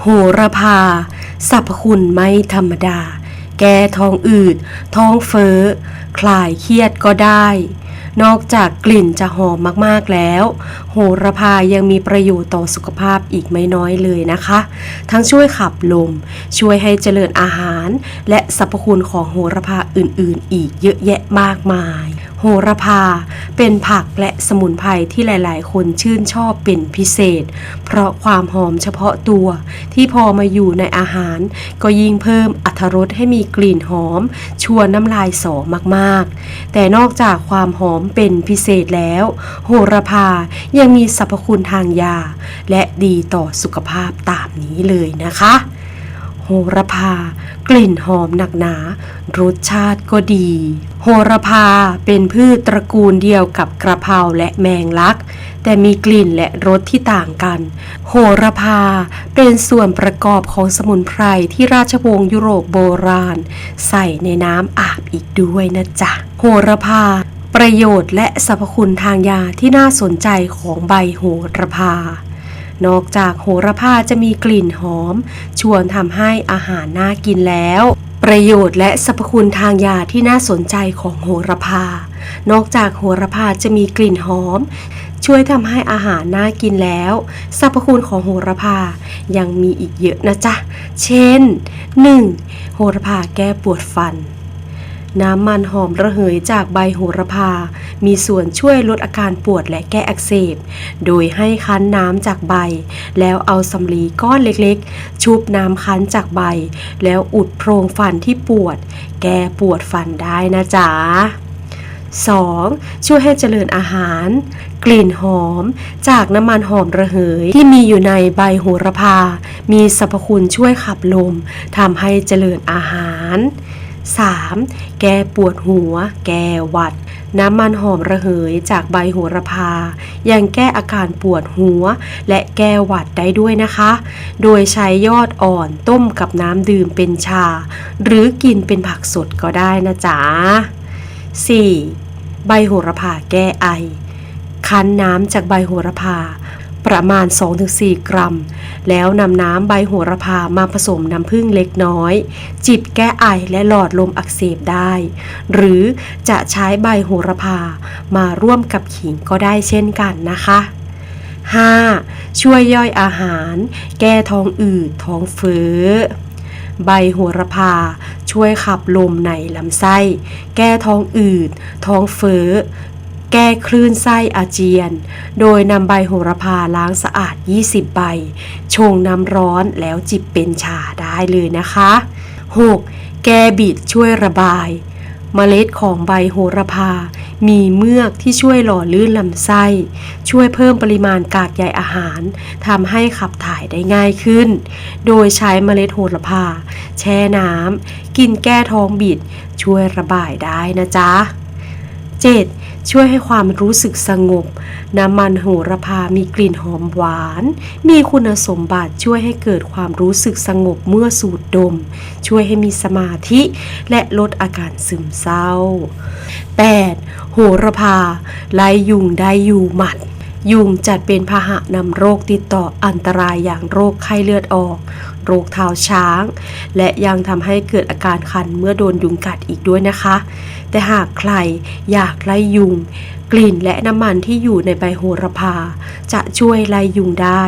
โหระพา สรรพคุณไม่ธรรมดา แก้ท้องอืด ท้องเฟ้อ คลายเครียดก็ได้ นอกจากกลิ่นจะหอมมากๆแล้ว โหระพายังมีประโยชน์ต่อสุขภาพอีกไม่น้อยเลยนะคะ ทั้งช่วยขับลม ช่วยให้เจริญอาหาร และสรรพคุณของโหระพาอื่นๆ อีกเยอะแยะมากมาย โหระพา เป็นผักและสมุนไพรที่หลาย ๆ คนชื่นชอบเป็นพิเศษ เพราะความหอมเฉพาะตัว ที่พอมาอยู่ในอาหาร ก็ยิ่งเพิ่มอรรถรสให้มีกลิ่นหอม ชวนน้ำลายสอมาก ๆ แต่นอกจากความหอมเป็นพิเศษแล้ว โหระพายังมีสรรพคุณทางยา และดีต่อสุขภาพตามนี้เลยนะคะ โหระพา กลิ่นหอมหนักหนา รสชาติก็ดี โหระพาเป็นพืชตระกูลเดียวกับกระเพราและแมงลัก แต่มีกลิ่นและรสที่ต่างกัน โหระพาเป็นส่วนประกอบของสมุนไพรที่ราชวงศ์ยุโรปโบราณ ใส่ในน้ำอาบอีกด้วยนะจ๊ะ โหระพาประโยชน์และสรรพคุณทางยาที่น่าสนใจของใบโหระพา นอกจากโหระพาจะมีกลิ่นหอม ชวนทำให้อาหารน่ากินแล้ว ประโยชน์และสรรพคุณทางยาที่น่าสนใจของโหระพา นอกจากโหระพาจะมีกลิ่นหอม ช่วยทำให้อาหารน่ากินแล้วสรรพคุณของโหระพายังมีอีกเยอะนะจ๊ะ เช่น 1. โหระพาแก้ปวดฟัน น้ำมันหอมระเหยจากใบโหระพา มีส่วนช่วยลดอาการปวดและแก้อักเสบ โดยให้คั้นน้ำจากใบ แล้วเอาสำลีก้อนเล็กๆ ชุบน้ำคั้นจากใบ แล้วอุดโพรงฟันที่ปวด แก้ปวดฟันได้นะจ๊ะ 2. ช่วยให้เจริญอาหาร กลิ่นหอม จากน้ำมันหอมระเหยที่มีอยู่ในใบโหระพา มีสรรพคุณช่วยขับลมทำให้เจริญอาหาร 3. แก้ปวดหัว แก้หวัด น้ำมันหอมระเหยจากใบโหระพา ยังแก้อาการปวดหัว และแก้หวัดได้ด้วยนะคะ โดยใช้ยอดอ่อนต้มกับน้ำดื่มเป็นชา หรือกินเป็นผักสดก็ได้นะจ๊ะ 4. ใบโหระพาแก้ไอ คั้นน้ำจากใบโหระพา ประมาณ 2-4 กรัม แล้วนำน้ำใบโหระพามาผสมน้ำผึ้งเล็กน้อย จิบแก้ไอและหลอดลมอักเสบได้ หรือจะใช้ใบโหระพามาร่วมกับขิงก็ได้เช่นกันนะคะ 5. ช่วยย่อยอาหาร แก้ท้องอืดท้องเฟ้อใบโหระพา ช่วยขับลมในลำไส้ แก้ท้องอืด ท้องเฟ้อ แก้คลื่นไส้อาเจียน โดยนำใบโหระพาล้างสะอาด 20 ใบ ชงน้ำร้อนแล้วจิบเป็นชาได้เลยนะคะ 6. แก้บิดช่วยระบาย เมล็ดของใบโหระพา มีเมือกที่ช่วยหล่อลื่นลำไส้ ช่วยเพิ่มปริมาณกากใยอาหารทำให้ขับถ่ายได้ง่ายขึ้น โดยใช้เมล็ดโหระพา แช่น้ำกินแก้ท้องบิด ช่วยระบายได้นะจ๊ะ 7. ช่วยให้ความรู้สึกสงบ น้ำมันโหระพามีกลิ่นหอมหวาน มีคุณสมบัติช่วยให้เกิดความรู้สึกสงบเมื่อสูดดม ช่วยให้มีสมาธิ และลดอาการซึมเศร้า 8. โหระพาไล่ยุงได้อยู่หมัดยุงจัดเป็นพาหะนำโรคติดต่ออันตรายอย่างโรคไข้เลือดออก โรคเท้าช้าง และยังทำให้เกิดอาการคันเมื่อโดนยุงกัดอีกด้วยนะคะ แต่หากใครอยากไล่ยุง กลิ่นและน้ำมันที่อยู่ในใบโหระพา จะช่วยไล่ยุงได้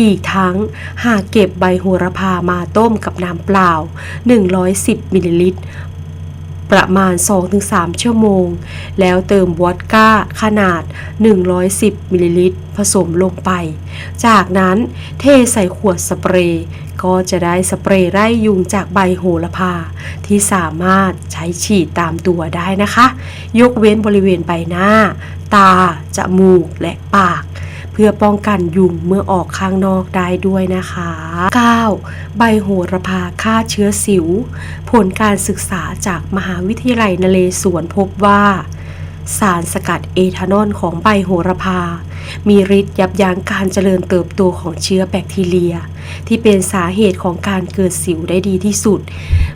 อีกทั้งหากเก็บใบโหระพามาต้มกับน้ำเปล่า 110มิลลิลิตร ประมาณ 2-3 ชั่วโมง แล้วเติมวอดก้าขนาด 110มิลลิลิตรผสมลงไป จากนั้นเทใส่ขวดสเปรย์ก็จะได้สเปรย์ไล่ยุงจากใบโหระพา ที่สามารถใช้ฉีดตามตัวได้นะคะ ยกเว้นบริเวณใบหน้า ตา จมูก และปาก พื่อป้องกันยุงเมื่อออกข้างนอกได้ด้วยนะคะ 9. ใบโหระพาฆ่าเชื้อสิว ผลการศึกษาจากมหาวิทยาลัยนเรศวรพบว่า สารสกัดเอทานอลของใบโหระพา มีฤทธิ์ยับยั้งการเจริญเติบโตของเชื้อแบคทีเรีย ที่เป็นสาเหตุของการเกิดสิวได้ดีที่สุด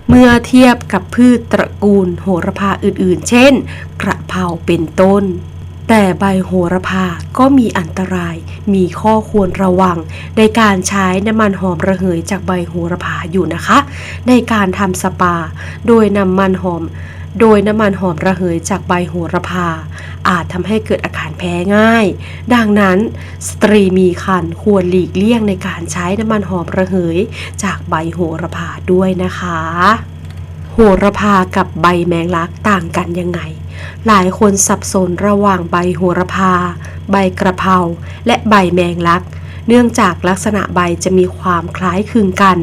เมื่อเทียบกับพืชตระกูลโหระพาอื่นๆ เช่น กระเพราเป็นต้น แต่ใบโหระพาก็มีอันตราย มีข้อควรระวัง ในการใช้น้ำมันหอมระเหยจากใบโหระพาอยู่นะคะ ในการทำสปา โดยน้ำมันหอม โดยน้ำมันหอมระเหยจากใบโหระพา อาจทำให้เกิดอาการแพ้ง่าย ดังนั้น สตรีมีครรภ์ควรหลีกเลี่ยงในการใช้น้ำมันหอมระเหยจากใบโหระพาด้วยนะคะ โหระพากับใบแมงลักต่างกันยังไง หลายคนสับสนระหว่างใบโหระพา ใบกระเพราและใบแมงลัก เนื่องจากลักษณะใบจะมีความคล้ายคลึงกัน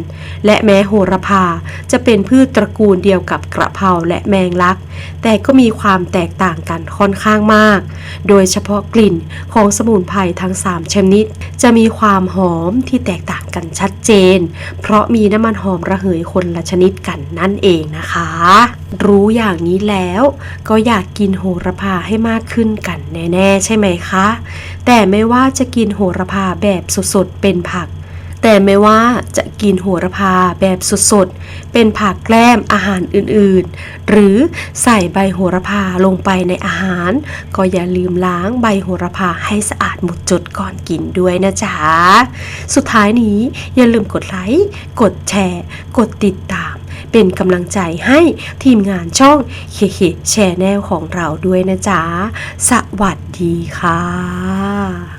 และแม้โหระพาจะเป็นพืชตระกูลเดียวกับกระเพราและแมงลัก แต่ก็มีความแตกต่างกันค่อนข้างมาก โดยเฉพาะกลิ่นของสมุนไพรทั้ง 3 ชนิด จะมีความหอมที่แตกต่างกันชัดเจน เพราะมีน้ำมันหอมระเหยคนละชนิดกันนั่นเองนะคะ รู้อย่างนี้แล้ว ก็อยากกินโหระพาให้มากขึ้นกันแน่ๆใช่ไหมคะ แต่ไม่ว่าจะกินโหระพาแบบสดๆเป็นผัก แต่ไม่ว่าจะกินโหระพาแบบสดๆเป็นผักแกล้มอาหารอื่นๆ หรือใส่ใบโหระพาลงไปในอาหาร ก็อย่าลืมล้างใบโหระพาให้สะอาดหมดจดก่อนกินด้วยนะจ๊ะ สุดท้ายนี้อย่าลืมกดไลค์กดแชร์ กดติดตาม เป็นกำลังใจให้ทีมงานช่องเคเคแชแนลของเราด้วยนะจ๊ะ สวัสดีค่ะ